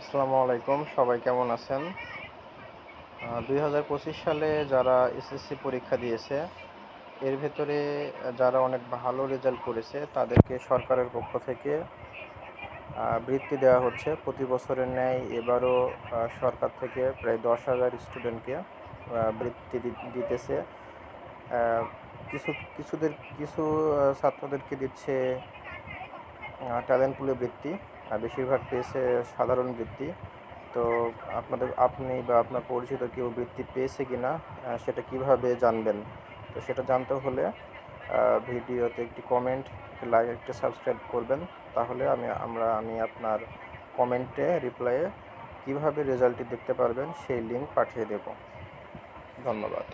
আসসালামু আলাইকুম, সবাই কেমন আছেন? দুই হাজার পঁচিশ সালে যারা এসএসসি পরীক্ষা দিয়েছে, এর ভেতরে যারা অনেক ভালো রেজাল্ট করেছে, তাদেরকে সরকারের পক্ষ থেকে বৃত্তি দেওয়া হচ্ছে। প্রতি বছরের ন্যায় এবারও সরকার থেকে প্রায় দশ হাজার স্টুডেন্টকে বৃত্তি দিতেছে। কিছু, কিছুদের, কিছু ছাত্রদেরকে দিচ্ছে ট্যালেন্ট পুলে বৃত্তি, আর বেশিরভাগ পেয়েছে সাধারণ বৃত্তি। তো আপনাদের, আপনি বা আপনার পরিচিত কেউ বৃত্তি পেয়েছে কি না সেটা কীভাবে জানবেন? তো সেটা জানতে হলে ভিডিওতে একটি কমেন্ট লাইক একটি সাবস্ক্রাইব করবেন। তাহলে আমি, আমরা, আমি আপনার কমেন্টে রিপ্লাইয়ে কীভাবে রেজাল্টটি দেখতে পারবেন, সেই লিঙ্ক পাঠিয়ে দেব। ধন্যবাদ।